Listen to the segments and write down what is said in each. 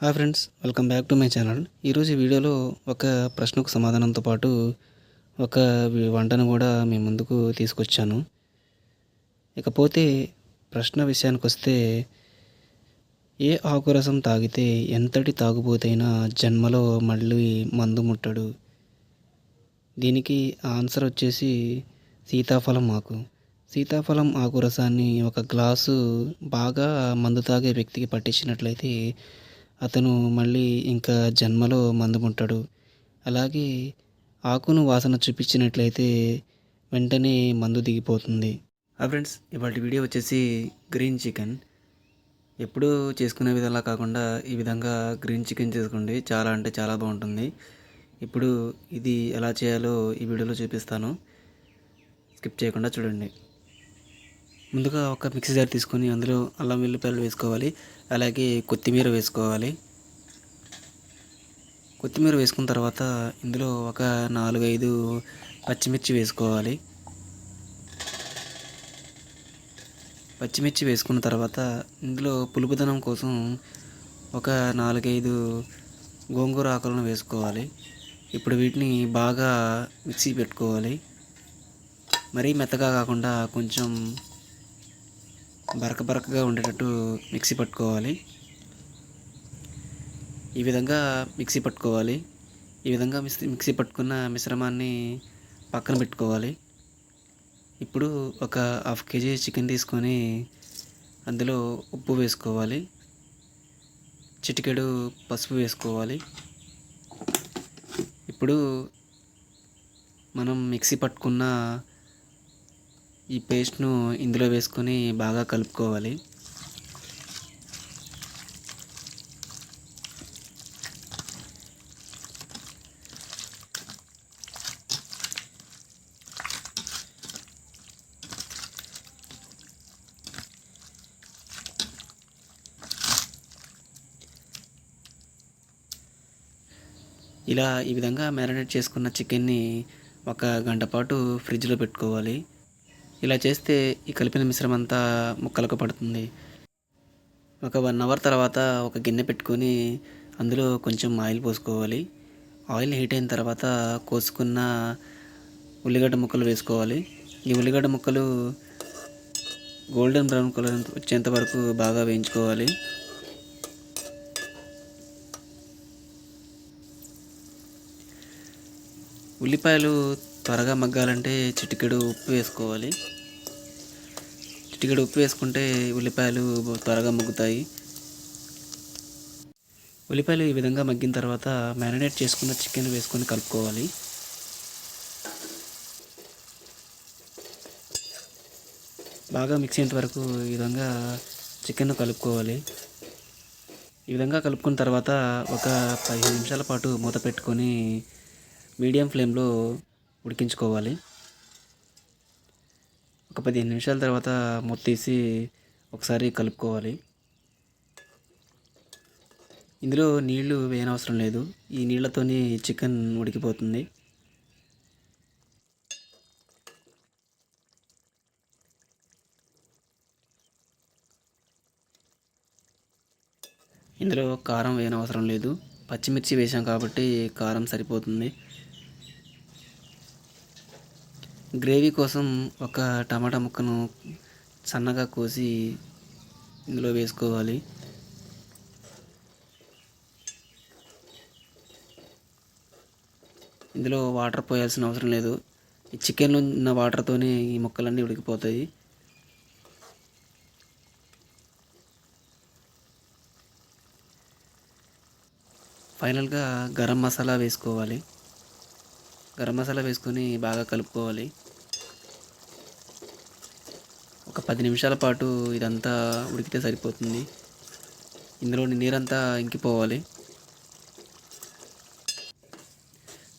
Hi friends welcome back to my channel. ఈరోజు ఈ వీడియోలో ఒక ప్రశ్నకు సమాధానంతో పాటు ఒక వంటను కూడా మీ ముందుకు తీసుకొచ్చాను. ఇకపోతే ప్రశ్న విషయానికి వస్తే ఏ ఆకురసం తాగితే ఎంతటి తాగుబోతైనా జన్మలో మళ్ళీ మందు ముట్టడు. దీనికి ఆన్సర్ వచ్చేసి సీతాఫలం ఆకు. సీతాఫలం ఆకురసాన్ని ఒక గ్లాసు బాగా మందు తాగే వ్యక్తికి పట్టించినట్లయితే అతను మళ్ళీ ఇంకా జన్మలో మందుముంటాడు అలాగే ఆకును వాసన చూపించినట్లయితే వెంటనే మందు దిగిపోతుంది. ఆ ఫ్రెండ్స్ ఇవాటి వీడియో వచ్చేసి గ్రీన్ చికెన్. ఎప్పుడూ చేసుకునే విధంగా కాకుండా ఈ విధంగా గ్రీన్ చికెన్ చేసుకోండి. చాలా అంటే చాలా బాగుంటుంది. ఇప్పుడు ఇది ఎలా చేయాలో ఈ వీడియోలో చూపిస్తాను. స్కిప్ చేయకుండా చూడండి. ముందుగా ఒక మిక్సీ జార్ తీసుకొని అందులో అల్లం వెల్లిపాయలు వేసుకోవాలి. అలాగే కొత్తిమీర వేసుకోవాలి. కొత్తిమీర వేసుకున్న తర్వాత ఇందులో ఒక నాలుగైదు పచ్చిమిర్చి వేసుకోవాలి. పచ్చిమిర్చి వేసుకున్న తర్వాత ఇందులో పులుపుదనం కోసం ఒక నాలుగైదు గోంగూర ఆకులను వేసుకోవాలి. ఇప్పుడు వీటిని బాగా మిక్సీ పెట్టుకోవాలి. మరీ మెత్తగా కాకుండా కొంచెం బరక బరకగా ఉండేటట్టు మిక్సీ పట్టుకోవాలి. ఈ విధంగా మిక్సీ పట్టుకోవాలి. ఈ విధంగా మిక్సీ మిక్సీ పట్టుకున్న మిశ్రమాన్ని పక్కన పెట్టుకోవాలి. ఇప్పుడు ఒక హాఫ్ కేజీ చికెన్ తీసుకొని అందులో ఉప్పు వేసుకోవాలి. చిటికెడు పసుపు వేసుకోవాలి. ఇప్పుడు మనం మిక్సీ పట్టుకున్న ఈ పేస్ట్ను ఇందులో వేసుకొని బాగా కలుపుకోవాలి. ఇలా ఈ విధంగా మ్యారినేట్ చేసుకున్న చికెన్ని ఒక గంట పాటు ఫ్రిడ్జ్లో పెట్టుకోవాలి. ఇలా చేస్తే ఈ కలిపిన మిశ్రమం అంతా ముక్కలకు పడుతుంది. ఒక వన్ అవర్ తర్వాత ఒక గిన్నె పెట్టుకొని అందులో కొంచెం ఆయిల్ పోసుకోవాలి. ఆయిల్ హీట్ అయిన తర్వాత కోసుకున్న ఉల్లిగడ్డ ముక్కలు వేసుకోవాలి. ఈ ఉల్లిగడ్డ ముక్కలు గోల్డెన్ బ్రౌన్ కలర్ వచ్చేంత వరకు బాగా వేయించుకోవాలి. ఉల్లిపాయలు త్వరగా మగ్గాలంటే చిటికెడు ఉప్పు వేసుకోవాలి. చిటికెడు ఉప్పు వేసుకుంటే ఉల్లిపాయలు త్వరగా మగ్గుతాయి. ఉల్లిపాయలు ఈ విధంగా మగ్గిన తర్వాత మ్యారినేట్ చేసుకున్న చికెన్ వేసుకొని కలుపుకోవాలి. బాగా మిక్స్ అయ్యేంత వరకు ఈ విధంగా చికెన్ కలుపుకోవాలి. ఈ విధంగా కలుపుకున్న తర్వాత ఒక పదిహేను నిమిషాల పాటు మూత పెట్టుకొని మీడియం ఫ్లేమ్లో ఉడికించుకోవాలి. ఒక పదిహేను నిమిషాల తర్వాత మూత తీసి ఒకసారి కలుపుకోవాలి. ఇందులో నీళ్ళు వేయనవసరం లేదు. ఈ నీళ్ళతోని చికెన్ ఉడికిపోతుంది. ఇందులో కారం వేయనవసరం లేదు. పచ్చిమిర్చి వేసాం కాబట్టి కారం సరిపోతుంది. గ్రేవీ కోసం ఒక టమాటా ముక్కను సన్నగా కోసి ఇందులో వేసుకోవాలి. ఇందులో వాటర్ పోయాల్సిన అవసరం లేదు. ఈ చికెన్లో ఉన్న వాటర్తోనే ఈ ముక్కలన్నీ ఉడికిపోతాయి. ఫైనల్గా గరం మసాలా వేసుకోవాలి. గరం మసాలా వేసుకొని బాగా కలుపుకోవాలి. ఒక పది నిమిషాల పాటు ఇదంతా ఉడికితే సరిపోతుంది. ఇందులోని నీరంతా ఇంకిపోవాలి.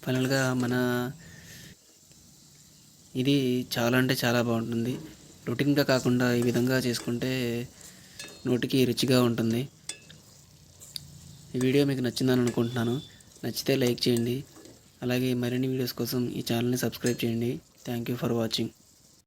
ఫైనల్గా మన ఇది చాలా అంటే చాలా బాగుంటుంది. రొటీన్గా కాకుండా ఈ విధంగా చేసుకుంటే నోటికి రుచిగా ఉంటుంది. ఈ వీడియో మీకు నచ్చిందని అనుకుంటున్నాను. నచ్చితే లైక్ చేయండి. అలాగే మరిన్ని వీడియోస్ కోసం ఈ ఛానల్ని సబ్స్క్రైబ్ చేయండి. Thank you for watching